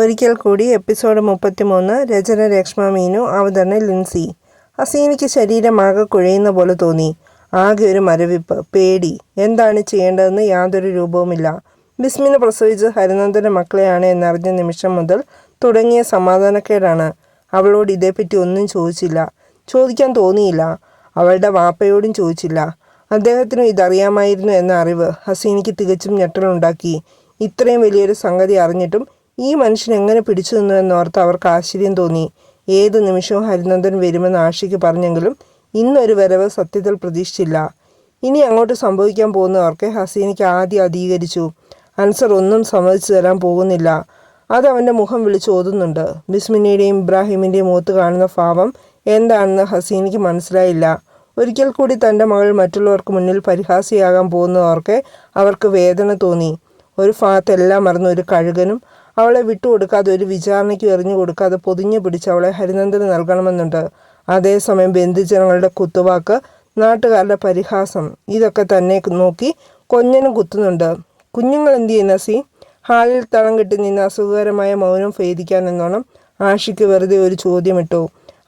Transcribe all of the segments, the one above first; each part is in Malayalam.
ഒരിക്കൽ കൂടി എപ്പിസോഡ് മുപ്പത്തിമൂന്ന് രചന രക്ഷ്മ മീനു അവതരണ ലിൻസി. ഹസീനയ്ക്ക് ശരീരമാകെ കുഴയുന്ന പോലെ തോന്നി. ആകെ ഒരു മരവിപ്പ് പേടി. എന്താണ് ചെയ്യേണ്ടതെന്ന് യാതൊരു രൂപവുമില്ല. ബിസ്മിനെ പ്രസവിച്ച് ഹരിനന്ദന്റെ മക്കളെയാണ് എന്നറിഞ്ഞ നിമിഷം മുതൽ തുടങ്ങിയ സമാധാനക്കേടാണ്. അവളോട് ഇതേപ്പറ്റി ഒന്നും ചോദിച്ചില്ല. ചോദിക്കാൻ തോന്നിയില്ല. അവളുടെ വാപ്പയോടും ചോദിച്ചില്ല. അദ്ദേഹത്തിനും ഇതറിയാമായിരുന്നു എന്ന അറിവ് ഹസീനിക്ക് തികച്ചും ഞെട്ടലുണ്ടാക്കി. ഇത്രയും വലിയൊരു സംഗതി അറിഞ്ഞിട്ടും ഈ മനുഷ്യൻ എങ്ങനെ പിടിച്ചു നിന്നു എന്നോർത്ത് അവർക്ക് ആശ്ചര്യം തോന്നി. ഏത് നിമിഷവും ഹരിനന്ദൻ വരുമെന്ന് ആഷിക്ക് പറഞ്ഞെങ്കിലും ഇന്നൊരു വരവ് സത്യത്തിൽ പ്രതീക്ഷിച്ചില്ല. ഇനി അങ്ങോട്ട് സംഭവിക്കാൻ പോകുന്നവർക്ക് ഹസീനയ്ക്ക് ആദ്യം അധീകരിച്ചു. അൻസർ ഒന്നും സമ്മതിച്ചു തരാൻ പോകുന്നില്ല. അത് അവന്റെ മുഖം വിളിച്ചു ഓതുന്നുണ്ട്. ബിസ്മിനിയുടെയും ഇബ്രാഹിമിന്റെയും മുഖത്ത് കാണുന്ന ഭാവം എന്താണെന്ന് ഹസീനയ്ക്ക് മനസ്സിലായില്ല. ഒരിക്കൽ കൂടി തന്റെ മകൾ മറ്റുള്ളവർക്ക് മുന്നിൽ പരിഹാസിയാകാൻ പോകുന്നവർക്ക് അവർക്ക് വേദന തോന്നി. ഒരു ഭാഗത്തെല്ലാം മറന്ന ഒരു കഴുകനും അവളെ വിട്ടുകൊടുക്കാതെ ഒരു വിചാരണയ്ക്ക് എറിഞ്ഞു കൊടുക്കാതെ പൊതിഞ്ഞു പിടിച്ച് അവളെ ഹരിനന്ദന് നൽകണമെന്നുണ്ട്. അതേസമയം ബന്ധുജനങ്ങളുടെ കുത്തുവാക്ക് നാട്ടുകാരുടെ പരിഹാസം ഇതൊക്കെ തന്നെ നോക്കി കൊഞ്ഞനും കുത്തുന്നുണ്ട്. കുഞ്ഞുങ്ങൾ എന്തു ചെയ്യുന്ന സി? ഹാളിൽ തളം കെട്ടി നിന്ന് അസുഖകരമായ മൗനം ഭേദിക്കാൻ എന്നോണം ആഷിക്ക് വെറുതെ ഒരു ചോദ്യമിട്ടു.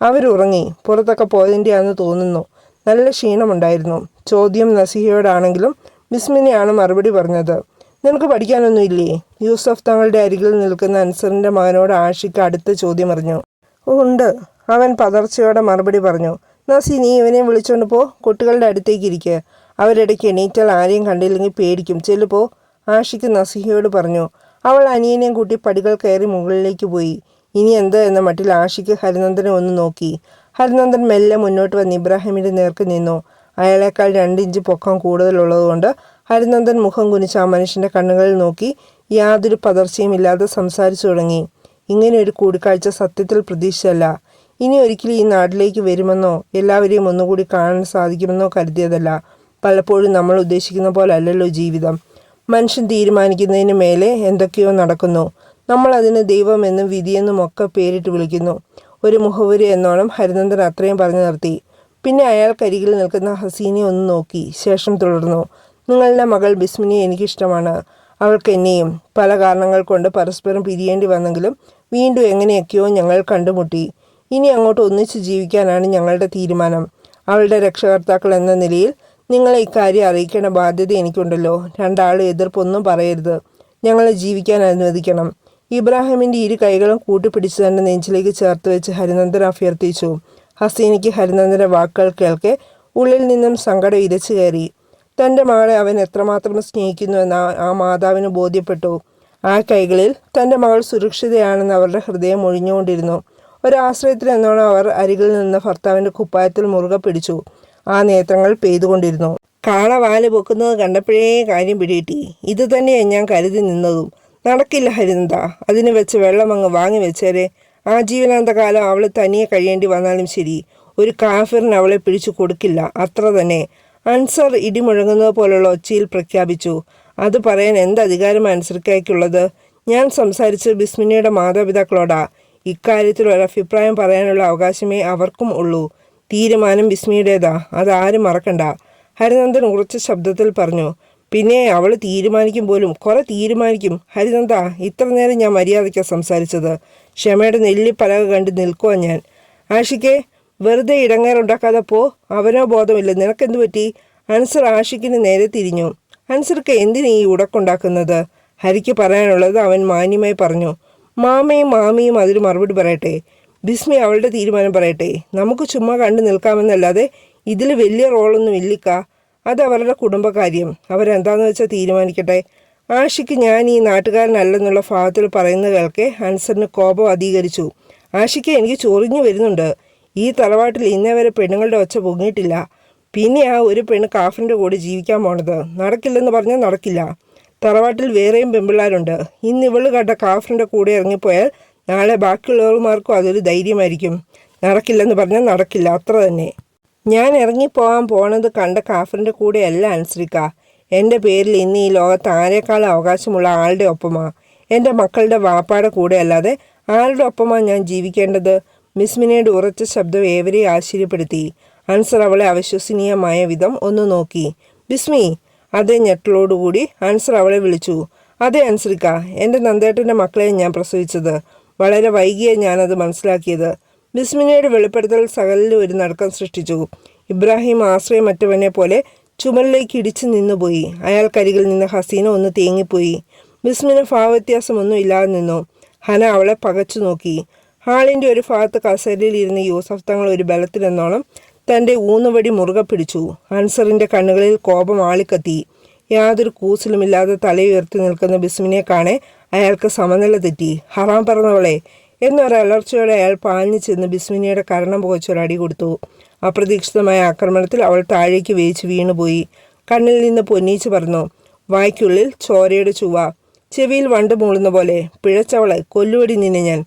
അവരുറങ്ങി പുറത്തൊക്കെ പോയതിന്റെയാണെന്ന് തോന്നുന്നു. നല്ല ക്ഷീണമുണ്ടായിരുന്നു. ചോദ്യം നസിഹയോടാണെങ്കിലും ബിസ്മിനെയാണ് മറുപടി പറഞ്ഞത്. നിനക്ക് പഠിക്കാനൊന്നുമില്ലേ യൂസഫ് തങ്ങളുടെ അരികിൽ നിൽക്കുന്ന അൻസറിന്റെ മകനോട് ആഷിക്ക് അടുത്ത ചോദ്യം അറിഞ്ഞു. ഉണ്ട് അവൻ പതർച്ചയോടെ മറുപടി പറഞ്ഞു. നസി നീ ഇവനെ വിളിച്ചോണ്ട് പോ. കുട്ടികളുടെ അടുത്തേക്ക് ഇരിക്കുക അവരിടയ്ക്ക് എണീറ്റാൽ ആരെയും കണ്ടില്ലെങ്കിൽ പേടിക്കും. ചെല്ലു പോ ആഷിക്ക് നസിഹയോട് പറഞ്ഞു. അവൾ അനിയനെയും കൂട്ടി പടികൾ കയറി മുകളിലേക്ക് പോയി. ഇനി എന്താ? എന്ന മട്ടിൽ ആഷിക്ക് ഹരിനന്ദനെ ഒന്ന് നോക്കി. ഹരിനന്ദൻ മെല്ലെ മുന്നോട്ട് വന്ന് ഇബ്രാഹിമിന്റെ നേർക്ക് നിന്നു. അയാളേക്കാൾ രണ്ടിഞ്ച് പൊക്കം കൂടുതലുള്ളതുകൊണ്ട് ഹരിനന്ദൻ മുഖം കുനിച്ച് ആ മനുഷ്യന്റെ കണ്ണുകളിൽ നോക്കി യാതൊരു പതർച്ചയും ഇല്ലാതെ സംസാരിച്ചു തുടങ്ങി. ഇങ്ങനെ ഒരു കൂടിക്കാഴ്ച സത്യത്തിൽ പ്രതീക്ഷിച്ചല്ല ഇനി ഒരിക്കലും ഈ നാട്ടിലേക്ക് വരുമെന്നോ എല്ലാവരെയും ഒന്നുകൂടി കാണാൻ സാധിക്കുമെന്നോ കരുതിയതല്ല. പലപ്പോഴും നമ്മൾ ഉദ്ദേശിക്കുന്ന പോലെ അല്ലല്ലോ ജീവിതം. മനുഷ്യൻ തീരുമാനിക്കുന്നതിന് മേലെ എന്തൊക്കെയോ നടക്കുന്നു. നമ്മൾ അതിന് ദൈവമെന്നും വിധിയെന്നും ഒക്കെ പേരിട്ട് വിളിക്കുന്നു. ഒരു മുഖവുരി എന്നോണം ഹരിനന്ദൻ അത്രയും പറഞ്ഞു നിർത്തി. പിന്നെ അയാൾ അയാൾക്കരികിൽ നിൽക്കുന്ന ഹസീനെ ഒന്ന് നോക്കി. ശേഷം തുടർന്നു. നിങ്ങളുടെ മകൾ ബിസ്മിനെ എനിക്കിഷ്ടമാണ്. അവൾക്ക് എന്നെയും പല കാരണങ്ങൾ കൊണ്ട് പരസ്പരം പിരിയേണ്ടി വന്നെങ്കിലും വീണ്ടും എങ്ങനെയൊക്കെയോ ഞങ്ങൾ കണ്ടുമുട്ടി. ഇനി അങ്ങോട്ട് ഒന്നിച്ച് ജീവിക്കാനാണ് ഞങ്ങളുടെ തീരുമാനം. അവളുടെ രക്ഷകർത്താക്കൾ എന്ന നിലയിൽ നിങ്ങളെ ഇക്കാര്യം അറിയിക്കേണ്ട ബാധ്യത എനിക്കുണ്ടല്ലോ. രണ്ടാളും എതിർപ്പൊന്നും പറയരുത്. ഞങ്ങളെ ജീവിക്കാൻ അനുവദിക്കണം. ഇബ്രാഹിമിന്റെ ഇരു കൈകളും കൂട്ടിപ്പിടിച്ച് തന്നെ നെഞ്ചിലേക്ക് ചേർത്ത് വെച്ച് ഹരിനന്ദൻ അഭ്യർത്ഥിച്ചു. ഹസീനയ്ക്ക് ഹരിനന്ദന്റെ വാക്കുകൾ കേൾക്കെ ഉള്ളിൽ നിന്നും സങ്കടം ഇരച്ചു കയറി. തന്റെ മകളെ അവൻ എത്രമാത്രം സ്നേഹിക്കുന്നു എന്ന് ആ മാതാവിന് ബോധ്യപ്പെട്ടു. ആ കൈകളിൽ തന്റെ മകൾ സുരക്ഷിതയാണെന്ന് അവരുടെ ഹൃദയം ഒഴിഞ്ഞുകൊണ്ടിരുന്നു. ഒരാശ്രയത്തിൽ എന്നോണം അവർ അരികിൽ നിന്ന് ഭർത്താവിന്റെ കുപ്പായത്തിൽ മുറുകെ പിടിച്ചു. ആ നേത്രങ്ങൾ പെയ്തുകൊണ്ടിരുന്നു. കാള വാൽ പൊക്കുന്നത് കണ്ടപ്പോഴേ കാര്യം പിടികിട്ടി. ഇത് തന്നെയാണ് ഞാൻ കരുതി നിന്നതും. നടക്കില്ല ഹരിന്ദ അതിന് വെച്ച് വെള്ളം അങ്ങ് വാങ്ങി വെച്ചേരെ. ആ ജീവനാന്തകാലം അവൾ തനിയെ കഴിയേണ്ടി വന്നാലും ശരി. ഒരു കാഫിറിന് അവളെ പിടിച്ചു കൊടുക്കില്ല. അത്ര തന്നെ. അൻസർ ഇടിമുഴങ്ങുന്നത് പോലുള്ള ഒച്ചയിൽ പ്രഖ്യാപിച്ചു. അത് പറയാൻ എന്ത് അധികാരം അൻസർക്കായ്ക്കുള്ളത്? ഞാൻ സംസാരിച്ച് ബിസ്മിനിയുടെ മാതാപിതാക്കളോടാ. ഇക്കാര്യത്തിൽ ഒരഭിപ്രായം പറയാനുള്ള അവകാശമേ അവർക്കും ഉള്ളൂ. തീരുമാനം ബിസ്മിയുടേതാ. അതാരും മറക്കണ്ട. ഹരിനന്ദൻ ഉറച്ച ശബ്ദത്തിൽ പറഞ്ഞു. പിന്നെ അവൾ തീരുമാനിക്കും പോലും കുറെ തീരുമാനിക്കും. ഹരിനന്ദ ഇത്ര നേരം ഞാൻ മര്യാദയ്ക്കാണ് സംസാരിച്ചത്. ക്ഷമയുടെ നെല്ലിപ്പലക കണ്ട് നിൽക്കുവാ ഞാൻ. ആഷിക്കെ വെറുതെ ഇടങ്ങേറുണ്ടാക്കാതെ പോ അവനോ ബോധമില്ല. നിനക്കെന്തു പറ്റി? അൻസർ ആഷിക്കിന് നേരെ തിരിഞ്ഞു. അൻസർക്ക് എന്തിനു ഈ ഉടക്കുണ്ടാക്കുന്നത്? ഹരിക്ക് പറയാനുള്ളത് അവൻ മാന്യമായി പറഞ്ഞു. മാമയും മാമിയും അതിന് മറുപടി പറയട്ടെ. ബിസ്മി അവളുടെ തീരുമാനം പറയട്ടെ. നമുക്ക് ചുമ്മാ കണ്ടു നിൽക്കാമെന്നല്ലാതെ ഇതിൽ വലിയ റോളൊന്നും ഇല്ലിക്ക. അത് അവരുടെ കുടുംബകാര്യം. അവരെന്താന്ന് വെച്ചാൽ തീരുമാനിക്കട്ടെ? ആഷിക്ക് ഞാൻ ഈ നാട്ടുകാരനല്ലെന്നുള്ള ഭാഗത്തിൽ പറയുന്ന കേൾക്കെ അൻസറിന് കോപം അധികരിച്ചു. ആഷിക്ക് എനിക്ക് ചൊറിഞ്ഞു വരുന്നുണ്ട്. ഈ തറവാട്ടിൽ ഇന്നേ വരെ പെണ്ണുങ്ങളുടെ ഒച്ച പൊങ്ങിയിട്ടില്ല. പിന്നെ ആ ഒരു പെണ്ണ് കാഫറിന്റെ കൂടെ ജീവിക്കാൻ പോണത്. നടക്കില്ലെന്ന് പറഞ്ഞാൽ നടക്കില്ല. തറവാട്ടിൽ വേറെയും പെമ്പിള്ളാരുണ്ട്. ഇന്ന് ഇവൾ കണ്ട കാഫറിന്റെ കൂടെ ഇറങ്ങിപ്പോയാൽ നാളെ ബാക്കിയുള്ളവർമാർക്കും അതൊരു ധൈര്യമായിരിക്കും. നടക്കില്ലെന്ന് പറഞ്ഞാൽ നടക്കില്ല. അത്ര തന്നെ. ഞാൻ ഇറങ്ങിപ്പോകാൻ പോണത് കണ്ട കാഫറിന്റെ കൂടെയല്ല അനുസരിക്ക എന്റെ പേരിൽ ഇന്ന് ഈ ലോകത്ത് ആരെക്കാളും അവകാശമുള്ള ആളുടെ ഒപ്പമാണ് എന്റെ മക്കളുടെ വാപ്പാടെ കൂടെ അല്ലാതെ ആരുടെ ഒപ്പമാണ് ഞാൻ ജീവിക്കേണ്ടത്? മിസ്മിനയുടെ ഉറച്ച ശബ്ദം ഏവരെയും ആശ്ചര്യപ്പെടുത്തി. അൻസർ അവളെ അവിശ്വസനീയമായ വിധം ഒന്ന് നോക്കി. ബിസ്മി അതേ ഞെട്ടലോടുകൂടി അൻസർ അവളെ വിളിച്ചു. അതെ അൻസറിക്ക എന്റെ നന്ദേട്ടന്റെ മക്കളെ ഞാൻ പ്രസവിച്ചത്. വളരെ വൈകിയേ ഞാനത് മനസ്സിലാക്കിയത്. ബിസ്മിനയുടെ വെളിപ്പെടുത്തൽ സകലിൽ ഒരു നടക്കം സൃഷ്ടിച്ചു. ഇബ്രാഹിം ആശ്രയമറ്റവനെ പോലെ ചുമലിലേക്ക് ഇടിച്ചു നിന്നുപോയി. അയാൾ അയാൾക്കരികിൽ നിന്ന് ഹസീന ഒന്ന് തേങ്ങിപ്പോയി. ബിസ്മിന് ഭാവവ്യത്യാസമൊന്നും ഇല്ലാതെ നിന്നു. ഹന അവളെ പകച്ചു നോക്കി. ഹാളിന്റെ ഒരു ഭാഗത്ത് കസേരയിൽ ഇരുന്ന് യൂസഫ് തങ്ങൾ ഒരു ബലത്തിലെന്നോണം തന്റെ ഊന്നുവടി മുറുകെ പിടിച്ചു. അൻസറിന്റെ കണ്ണുകളിൽ കോപം ആളിക്കത്തി. യാതൊരു കൂസലുമില്ലാതെ തലയുയർത്തി നിൽക്കുന്ന ബിസ്മിനെ കാണെ അയാൾക്ക് സമനില തെറ്റി. ഹറാം പറഞ്ഞവളെ എന്നൊരലർച്ചയോടെ അയാൾ പാഞ്ഞു ചെന്ന് ബിസ്മിനിയുടെ കരണം പുകച്ചൊരടി കൊടുത്തു. അപ്രതീക്ഷിതമായ ആക്രമണത്തിൽ അവൾ താഴേക്ക് വേച്ച് വീണുപോയി. കണ്ണിൽ നിന്ന് പൊന്നീച്ച് പറഞ്ഞു വായ്ക്കുള്ളിൽ ചോരയുടെ ചുവ. ചെവിയിൽ വണ്ട് മൂളുന്ന പോലെ. പിഴച്ചവളെ കൊല്ലുവടി നിന്നെ ഞാൻ.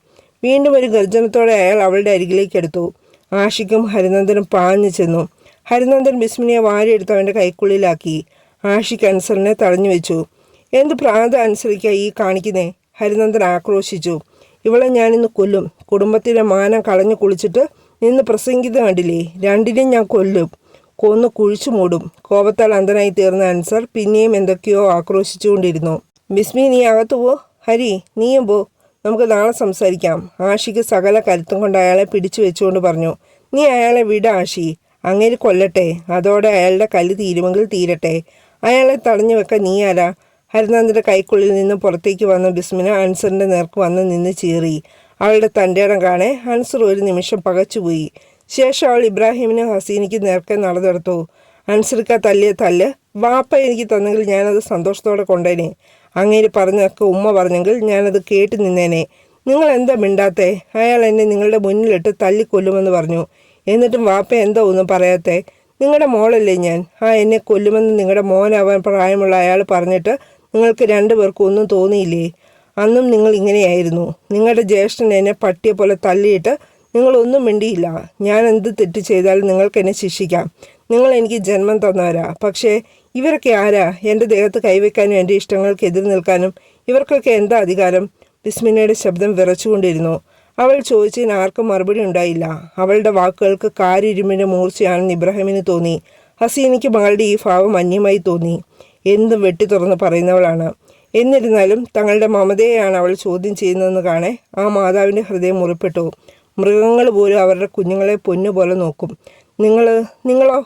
വീണ്ടും ഒരു ഗർജനത്തോടെ അയാൾ അവളുടെ അരികിലേക്ക് എടുത്തു. ആഷിക്കും ഹരിനന്ദനും പാഞ്ഞു ചെന്നു. ഹരിനന്ദൻ ബിസ്മിനിയെ വാരിയെടുത്ത് അവന്റെ കൈക്കുള്ളിലാക്കി. ആഷിക്ക് അൻസറിനെ തടഞ്ഞു വെച്ചു. എന്ത് പ്രാന്ത അനുസരിക്കുക ഈ കാണിക്കുന്നേ? ഹരിനന്ദൻ ആക്രോശിച്ചു. ഇവളെ ഞാനിന്ന് കൊല്ലും. കുടുംബത്തിലെ മാനം കളഞ്ഞു കുളിച്ചിട്ട് നിന്ന് പ്രസംഗിത കണ്ടില്ലേ? രണ്ടിനെയും ഞാൻ കൊല്ലും. കൊന്ന് കുഴിച്ചു മൂടും. കോപത്താൽ അന്ധനായി തീർന്ന അൻസർ പിന്നെയും എന്തൊക്കെയോ ആക്രോശിച്ചുകൊണ്ടിരുന്നു. ബിസ്മി നീ അകത്തു പോ. ഹരി നീയും പോ. നമുക്ക് നാളെ സംസാരിക്കാം. ആഷിക്ക് സകല കരുത്തും കൊണ്ട് അയാളെ പിടിച്ചു വെച്ചുകൊണ്ട് പറഞ്ഞു നീ അയാളെ വിട ആഷി അങ്ങേര് കൊല്ലട്ടെ അതോടെ അയാളുടെ കല്ല് തീരുമെങ്കിൽ തീരട്ടെ. അയാളെ തടഞ്ഞു വെക്കാൻ നീ ആരാ? ഹരിനാഥിന്റെ കൈക്കുള്ളിൽ നിന്ന് പുറത്തേക്ക് വന്ന ബിസ്മിന അൻസറിന്റെ നേർക്ക് വന്ന് നിന്ന് ചീറി. അവളുടെ തന്റെടം കാണെ അൻസർ ഒരു നിമിഷം പകച്ചുപോയി. ശേഷം അവൾ ഇബ്രാഹിമിനും ഹസീനിക്ക് നേർക്കെ നടന്നെടുത്തു. അൻസർക്ക തല്ലിയ തല്ല് വാപ്പ എനിക്ക് തന്നെങ്കിൽ ഞാനത് സന്തോഷത്തോടെ കൊണ്ടേനെ. അങ്ങേര് പറഞ്ഞൊക്കെ ഉമ്മ പറഞ്ഞെങ്കിൽ ഞാനത് കേട്ട് നിന്നേനെ. നിങ്ങൾ എന്താ മിണ്ടാത്തേ? അയാൾ എന്നെ നിങ്ങളുടെ മുന്നിലിട്ട് തല്ലിക്കൊല്ലുമെന്ന് പറഞ്ഞു. എന്നിട്ടും വാപ്പ എന്തോ ഒന്നും പറയാത്തെ? നിങ്ങളുടെ മോളല്ലേ ഞാൻ. ആ എന്നെ കൊല്ലുമെന്ന് നിങ്ങളുടെ മോനാവാൻ പ്രായമുള്ള അയാൾ പറഞ്ഞിട്ട് നിങ്ങൾക്ക് രണ്ടുപേർക്കും ഒന്നും തോന്നിയില്ലേ? അന്നും നിങ്ങൾ ഇങ്ങനെയായിരുന്നു. നിങ്ങളുടെ ജ്യേഷ്ഠൻ എന്നെ പട്ടിയെ പോലെ തല്ലിയിട്ട് നിങ്ങളൊന്നും മിണ്ടിയില്ല. ഞാൻ എന്ത് തെറ്റ് ചെയ്താലും നിങ്ങൾക്ക് എന്നെ ശിക്ഷിക്കാം. നിങ്ങൾ എനിക്ക് ജന്മം തന്നവരാ പക്ഷേ ഇവരൊക്കെ ആരാ? എന്റെ ദേഹത്ത് കൈവയ്ക്കാനും എന്റെ ഇഷ്ടങ്ങൾക്ക് എതിർ നിൽക്കാനും ഇവർക്കൊക്കെ എന്താ അധികാരം? ബിസ്മിനയുടെ ശബ്ദം വിറച്ചുകൊണ്ടിരുന്നു. അവൾ ചോദിച്ചതിന് ആർക്കും മറുപടി ഉണ്ടായില്ല. അവളുടെ വാക്കുകൾക്ക് കാരിരുമിന്റെ മൂർച്ചയാണെന്ന് ഇബ്രാഹിമിന് തോന്നി. ഹസീനയ്ക്ക് മകളുടെ ഈ ഭാവം അന്യമായി തോന്നി. എന്തും വെട്ടി തുറന്ന് പറയുന്നവളാണ്. എന്നിരുന്നാലും തങ്ങളുടെ മമതയെയാണ് അവൾ ചോദ്യം ചെയ്യുന്നതെന്ന് കാണേ ആ മാതാവിന്റെ ഹൃദയം മുറിപ്പെട്ടു. മൃഗങ്ങൾ പോലും അവരുടെ കുഞ്ഞുങ്ങളെ പൊന്നുപോലെ നോക്കും. നിങ്ങൾ നിങ്ങളോ?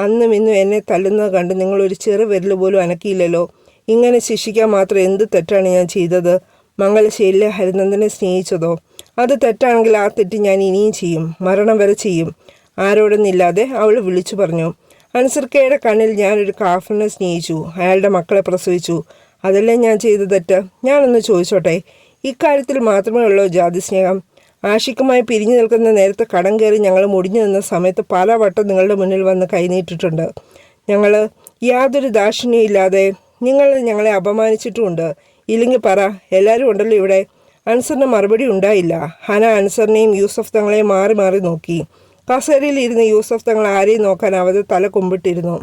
അന്നും ഇന്നും എന്നെ തല്ലുന്നത് കണ്ട് നിങ്ങളൊരു ചെറു വിരൽ പോലും അനക്കിയില്ലല്ലോ. ഇങ്ങനെ ശിക്ഷിക്കാൻ മാത്രം എന്ത് തെറ്റാണ് ഞാൻ ചെയ്തത്? മംഗലശ്ശേരിയിലെ ഹരിനന്ദനെ സ്നേഹിച്ചതോ? അത് തെറ്റാണെങ്കിൽ ആ തെറ്റ് ഞാൻ ഇനിയും ചെയ്യും. മരണം വരെ ചെയ്യും. ആരോടൊന്നില്ലാതെ അവൾ വിളിച്ചു പറഞ്ഞു. അൻസർക്കയുടെ കണ്ണിൽ ഞാനൊരു കാഫിനെ സ്നേഹിച്ചു. അയാളുടെ മക്കളെ പ്രസവിച്ചു. അതല്ലേ ഞാൻ ചെയ്ത തെറ്റ്? ഞാനൊന്ന് ചോദിച്ചോട്ടെ? ഇക്കാര്യത്തിൽ മാത്രമേ ഉള്ളൂ ജാതി സ്നേഹം ആഷിക്കുമായി പിരിഞ്ഞു നിൽക്കുന്ന നേരത്തെ കടം കയറി ഞങ്ങൾ മുടിഞ്ഞു നിന്ന സമയത്ത് പല വട്ടം നിങ്ങളുടെ മുന്നിൽ വന്ന് കൈനീട്ടിട്ടുണ്ട് ഞങ്ങൾ യാതൊരു ദാക്ഷിണ്യം ഇല്ലാതെ നിങ്ങൾ ഞങ്ങളെ അപമാനിച്ചിട്ടുമുണ്ട്. ഇല്ലെങ്കിൽ പറ എല്ലാവരും ഉണ്ടല്ലോ ഇവിടെ. അൻസറിന് മറുപടി ഉണ്ടായില്ല. ഹന അൻസറിനെയും യൂസഫ് തങ്ങളെയും മാറി മാറി നോക്കി. കസേരയിൽ ഇരുന്ന് യൂസഫ് തങ്ങൾ ആരെയും നോക്കാൻ അവത് തല കുമ്പിട്ടിരുന്നു.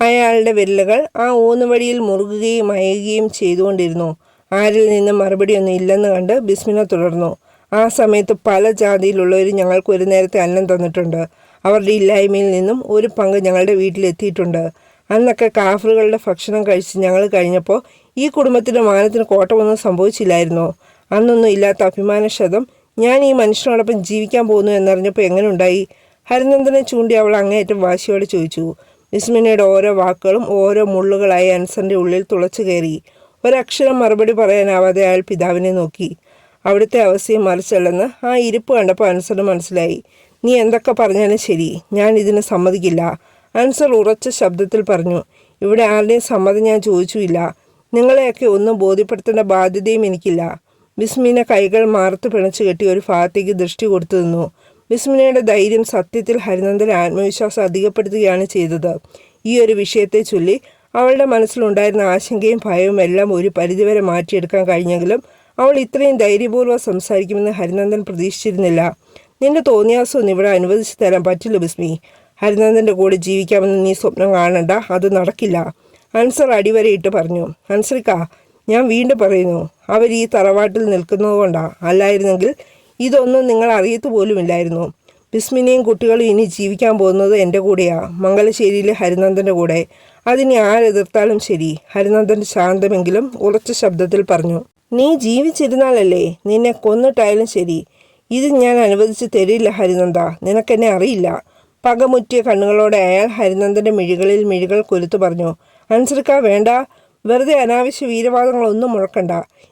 അയാളുടെ വിരലുകൾ ആ ഊന്നുവഴിയിൽ മുറുകുകയും അയയുകയും ചെയ്തുകൊണ്ടിരുന്നു. ആരിൽ നിന്നും മറുപടിയൊന്നും ഇല്ലെന്ന് കണ്ട് ബിസ്മിന തുടർന്നു. ആ സമയത്ത് പല ജാതിയിലുള്ളവർ ഞങ്ങൾക്ക് ഒരു നേരത്തെ അന്നം തന്നിട്ടുണ്ട്. അവരുടെ ഇല്ലായ്മയിൽ നിന്നും ഒരു പങ്ക് ഞങ്ങളുടെ വീട്ടിലെത്തിയിട്ടുണ്ട്. അന്നൊക്കെ കാഫറുകളുടെ ഭക്ഷണം കഴിച്ച് ഞങ്ങൾ കഴിഞ്ഞപ്പോൾ ഈ കുടുംബത്തിന്റെ മാനത്തിന് കോട്ടമൊന്നും സംഭവിച്ചില്ലായിരുന്നു. അന്നൊന്നും ഇല്ലാത്ത അഭിമാനക്ഷതം ഞാൻ ഈ മനുഷ്യനോടൊപ്പം ജീവിക്കാൻ പോകുന്നു എന്നറിഞ്ഞപ്പോൾ എങ്ങനെ ഉണ്ടായി? ഹരിനന്ദനെ ചൂണ്ടി അവൾ അങ്ങേയറ്റം വാശിയോടെ ചോദിച്ചു. വിസ്മിനയുടെ ഓരോ വാക്കുകളും ഓരോ മുള്ളുകളായി അൻസറിന്റെ ഉള്ളിൽ തുളച്ചു കയറി ഒരക്ഷരം മറുപടി പറയാനാവാതെ അയാൾ പിതാവിനെ നോക്കി. അവിടുത്തെ അവസ്ഥയും മറിച്ചല്ലെന്ന് ആ ഇരിപ്പ് കണ്ടപ്പോൾ അൻസറിന് മനസ്സിലായി. നീ എന്തൊക്കെ പറഞ്ഞാലും ശരി. ഞാൻ ഇതിന് സമ്മതിക്കില്ല. അൻസർ ഉറച്ച ശബ്ദത്തിൽ പറഞ്ഞു. ഇവിടെ ആരുടെയും സമ്മതം ഞാൻ ചോദിച്ചുമില്ല. നിങ്ങളെയൊക്കെ ഒന്നും ബോധ്യപ്പെടുത്തേണ്ട ബാധ്യതയും എനിക്കില്ല. ബിസ്മിനെ കൈകൾ മാർത്ത് പിണച്ചു കെട്ടി ഒരു ഭാഗത്തേക്ക് ദൃഷ്ടി കൊടുത്തു നിന്നു. ബിസ്മിനയുടെ ധൈര്യം സത്യത്തിൽ ഹരിനന്ദന്റെ ആത്മവിശ്വാസം അധികപ്പെടുത്തുകയാണ് ചെയ്തത്. ഈ ഒരു വിഷയത്തെ ചൊല്ലി അവളുടെ മനസ്സിലുണ്ടായിരുന്ന ആശങ്കയും ഭയവും എല്ലാം ഒരു പരിധിവരെ മാറ്റിയെടുക്കാൻ കഴിഞ്ഞെങ്കിലും അവൾ ഇത്രയും ധൈര്യപൂർവം സംസാരിക്കുമെന്ന് ഹരിനന്ദൻ പ്രതീക്ഷിച്ചിരുന്നില്ല. നിന്റെ തോന്നിയാസമൊന്നും ഇവിടെ അനുവദിച്ചു തരാൻ പറ്റില്ല ബിസ്മി. ഹരിനന്ദന്റെ കൂടെ ജീവിക്കാമെന്ന് നീ സ്വപ്നം കാണണ്ട. അത് നടക്കില്ല. അൻസർ അടിവരയിട്ട് പറഞ്ഞു. അൻസറിക്ക ഞാൻ വീണ്ടും പറയുന്നു. അവർ ഈ തറവാട്ടിൽ നിൽക്കുന്നതുകൊണ്ടാ അല്ലായിരുന്നെങ്കിൽ ഇതൊന്നും നിങ്ങൾ അറിയത്തു പോലുമില്ലായിരുന്നു. ബിസ്മിനെയും കുട്ടികളും ഇനി ജീവിക്കാൻ പോകുന്നത് എന്റെ കൂടെയാണ് മംഗലശ്ശേരിയിലെ ഹരിനന്ദന്റെ കൂടെ. അതിനെ ആരെതിർത്താലും ശരി. ഹരിനന്ദൻ ശാന്തമെങ്കിലും ഉറച്ച ശബ്ദത്തിൽ പറഞ്ഞു. നീ ജീവിച്ചിരുന്നാലല്ലേ നിന്നെ കൊന്നിട്ടായാലും ശരി. ഇത് ഞാൻ അനുവദിച്ച് തരില്ല ഹരിനന്ദ. നിനക്കെന്നെ അറിയില്ല. പകമുറ്റിയ കണ്ണുകളോടെ അയാൾ ഹരിനന്ദന്റെ മിഴികളിൽ മിഴികൾ കൊലുത്തു പറഞ്ഞു. അൻസർക്ക വേണ്ട. വെറുതെ അനാവശ്യ വീരവാദങ്ങളൊന്നും മുഴക്കണ്ട.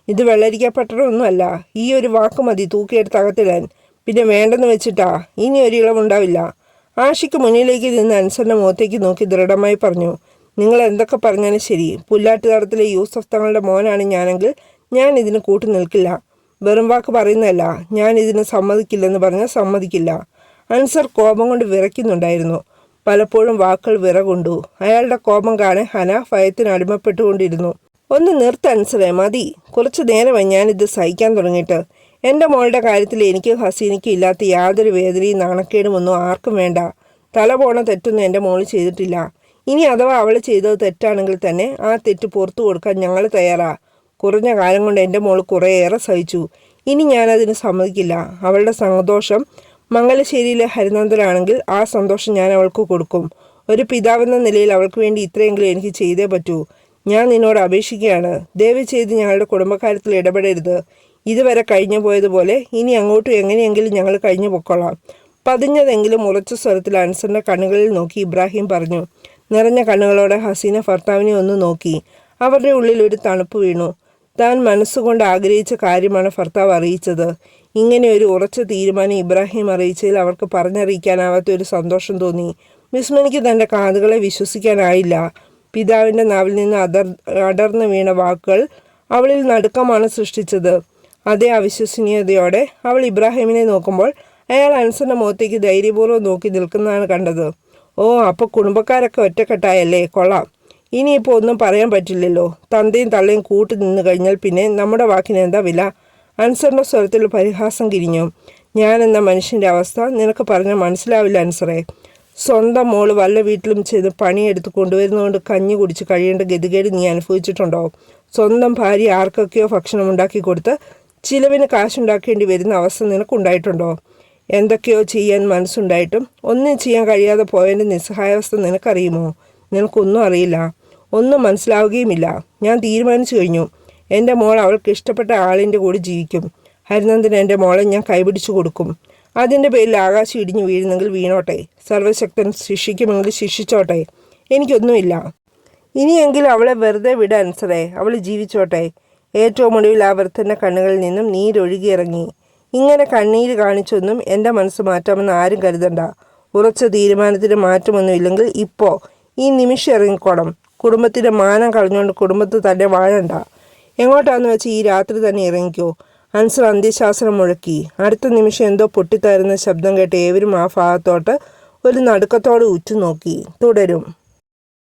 ഇത് വെള്ളരിക്കപ്പെട്ടതൊന്നുമല്ല ഈ ഒരു വാക്ക് മതി തൂക്കിയെടുത്ത് അകത്തിടാൻ. പിന്നെ വേണ്ടെന്ന് വെച്ചിട്ടാ. ഇനി ഒരു ഇളവുണ്ടാവില്ല. ആഷിക്ക് മുന്നിലേക്ക് നിന്ന് അൻസറിന്റെ മുഖത്തേക്ക് നോക്കി ദൃഢമായി പറഞ്ഞു. നിങ്ങൾ എന്തൊക്കെ പറഞ്ഞാലും ശരി. പുല്ലാട്ടുതടത്തിലെ യൂസഫ് തങ്ങളുടെ മോനാണ് ഞാനെങ്കിൽ ഞാൻ ഇതിന് കൂട്ടു നിൽക്കില്ല. വെറും വാക്ക് പറയുന്നതല്ല. ഞാൻ ഇതിന് സമ്മതിക്കില്ലെന്ന് പറഞ്ഞാൽ സമ്മതിക്കില്ല. അൻസർ കോപം കൊണ്ട് വിറയ്ക്കുന്നുണ്ടായിരുന്നു. പലപ്പോഴും വാക്കുകൾ വിറകൊണ്ടു. അയാളുടെ കോപം കാണാൻ ഹന ഭയത്തിന് അടിമപ്പെട്ടുകൊണ്ടിരുന്നു. ഒന്ന് നിർത്ത അൻസറെ മതി. കുറച്ചു നേരമായി ഞാനിത് സഹിക്കാൻ തുടങ്ങിയിട്ട്. എന്റെ മോളുടെ കാര്യത്തിൽ എനിക്ക് ഹസീനയ്ക്കും ഇല്ലാത്ത യാതൊരു വേദനയും നാണക്കേടും ഒന്നും ആർക്കും വേണ്ട. തല പോണ തെറ്റൊന്നും എന്റെ മോൾ ചെയ്തിട്ടില്ല. ഇനി അഥവാ അവൾ ചെയ്തത് തെറ്റാണെങ്കിൽ തന്നെ ആ തെറ്റ് പുറത്തു കൊടുക്കാൻ ഞങ്ങൾ തയ്യാറാ. കുറഞ്ഞ കാലം കൊണ്ട് എന്റെ മോൾ കുറേയേറെ സഹിച്ചു. ഇനി ഞാനതിന് സമ്മതിക്കില്ല. അവളുടെ സന്തോഷം മംഗലശ്ശേരിയിലെ ഹരിനന്ദനാണെങ്കിൽ ആ സന്തോഷം ഞാൻ അവൾക്ക് കൊടുക്കും. ഒരു പിതാവെന്ന നിലയിൽ അവൾക്ക് വേണ്ടി ഇത്രയെങ്കിലും എനിക്ക് ചെയ്തേ പറ്റൂ. ഞാൻ നിന്നോട് അപേക്ഷിക്കുകയാണ്. ദയവ് ചെയ്ത് ഞങ്ങളുടെ കുടുംബക്കാര്യത്തിൽ ഇടപെടരുത്. ഇതുവരെ കഴിഞ്ഞു പോയതുപോലെ ഇനി അങ്ങോട്ടും എങ്ങനെയെങ്കിലും ഞങ്ങൾ കഴിഞ്ഞു പൊക്കോളാം. പതിഞ്ഞതെങ്കിലും ഉറച്ച സ്വരത്തിൽ അൻസറിന്റെ കണ്ണുകളിൽ നോക്കി ഇബ്രാഹിം പറഞ്ഞു. നിറഞ്ഞ കണ്ണുകളോടെ ഹസീന ഭർത്താവിനെ ഒന്ന് നോക്കി. അവരുടെ ഉള്ളിൽ ഒരു തണുപ്പ് വീണു. താൻ മനസ്സുകൊണ്ട് ആഗ്രഹിച്ച കാര്യമാണ് ഭർത്താവ് അറിയിച്ചത്. ഇങ്ങനെ ഒരു ഉറച്ച തീരുമാനം ഇബ്രാഹിം അറിയിച്ചതിൽ അവർക്ക് പറഞ്ഞറിയിക്കാനാവാത്ത ഒരു സന്തോഷം തോന്നി. വിസ്മനിക്ക് തന്റെ കാതുകളെ വിശ്വസിക്കാനായില്ല. പിതാവിന്റെ നാവിൽ നിന്ന് അടർ അടർന്നു വീണ വാക്കുകൾ അവളിൽ നടുക്കമാണ് സൃഷ്ടിച്ചത്. അതേ അവിശ്വസനീയതയോടെ അവൾ ഇബ്രാഹിമിനെ നോക്കുമ്പോൾ അയാൾ അനുസരണ മുഖത്തേക്ക് ധൈര്യപൂർവം നോക്കി നിൽക്കുന്നതാണ് കണ്ടത്. ഓ അപ്പോൾ കുടുംബക്കാരൊക്കെ ഒറ്റക്കെട്ടായല്ലേ? കൊള്ളാം. ഇനിയിപ്പോൾ ഒന്നും പറയാൻ പറ്റില്ലല്ലോ. തന്തയും തള്ളയും കൂട്ടി നിന്ന് കഴിഞ്ഞാൽ പിന്നെ നമ്മുടെ വാക്കിന് എന്താ വില? അൻസറിന്റെ സ്വരത്തിൽ പരിഹാസം കിരിഞ്ഞു ഞാൻ എന്ന മനുഷ്യന്റെ അവസ്ഥ? നിനക്ക് പറഞ്ഞാൽ മനസ്സിലാവില്ല അൻസറേ. സ്വന്തം മോൾ വല്ല വീട്ടിലും ചെയ്ത് പണിയെടുത്ത് കൊണ്ടുവരുന്നതുകൊണ്ട് കഞ്ഞി കുടിച്ച് കഴിയേണ്ട ഗതികേട് നീ അനുഭവിച്ചിട്ടുണ്ടോ? സ്വന്തം ഭാര്യ ആർക്കൊക്കെയോ ഭക്ഷണം ഉണ്ടാക്കി കൊടുത്ത് ചിലവിന് കാശുണ്ടാക്കേണ്ടി വരുന്ന അവസ്ഥ നിനക്കുണ്ടായിട്ടുണ്ടോ? എന്തൊക്കെയോ ചെയ്യാൻ മനസ്സുണ്ടായിട്ടും ഒന്നും ചെയ്യാൻ കഴിയാതെ പോയതിന്റെ നിസ്സഹായാവസ്ഥ നിനക്കറിയുമോ? നിനക്കൊന്നും അറിയില്ല. ഒന്നും മനസ്സിലാവുകയുമില്ല. ഞാൻ തീരുമാനിച്ചു കഴിഞ്ഞു. എന്റെ മോൾ അവൾക്ക് ഇഷ്ടപ്പെട്ട ആളിന്റെ കൂടെ ജീവിക്കും. ഹരിനന്ദൻ എന്റെ മോളെ ഞാൻ കൈപിടിച്ചു കൊടുക്കും. അതിന്റെ പേരിൽ ആകാശം ഇടിഞ്ഞു വീഴുന്നെങ്കിൽ വീണോട്ടെ. സർവശക്തൻ ശിക്ഷിക്കുമെങ്കിൽ ശിക്ഷിച്ചോട്ടെ. എനിക്കൊന്നുമില്ല. ഇനിയെങ്കിലും അവളെ വെറുതെ വിടാൻ അൻസറേ അവൾ ജീവിച്ചോട്ടെ. ഏറ്റവും ഒടുവിൽ ആ വൃദ്ധന്റെ കണ്ണുകളിൽ നിന്നും നീരൊഴുകിയിറങ്ങി ഇങ്ങനെ കണ്ണീര് കാണിച്ചൊന്നും എന്റെ മനസ്സ് മാറ്റാമെന്ന് ആരും കരുതണ്ട. ഉറച്ച തീരുമാനത്തിന് മാറ്റമൊന്നുമില്ലെങ്കിൽ ഇപ്പോൾ ഈ നിമിഷം ഇറങ്ങിക്കോണം. കുടുംബത്തിന്റെ മാനം കളഞ്ഞുകൊണ്ട് കുടുംബത്ത് തന്നെ വാഴണ്ട. എങ്ങോട്ടാന്ന് വെച്ച് ഈ രാത്രി തന്നെ ഇറങ്ങിക്കോ. അൻസർ അന്ത്യശാസനം മുഴക്കി. അടുത്ത നിമിഷം എന്തോ പൊട്ടിത്തരുന്ന ശബ്ദം കേട്ട് ഏവരും ആ ഭാഗത്തോട്ട് ഒരു നടുക്കത്തോടെ ഉറ്റുനോക്കി. തുടരും.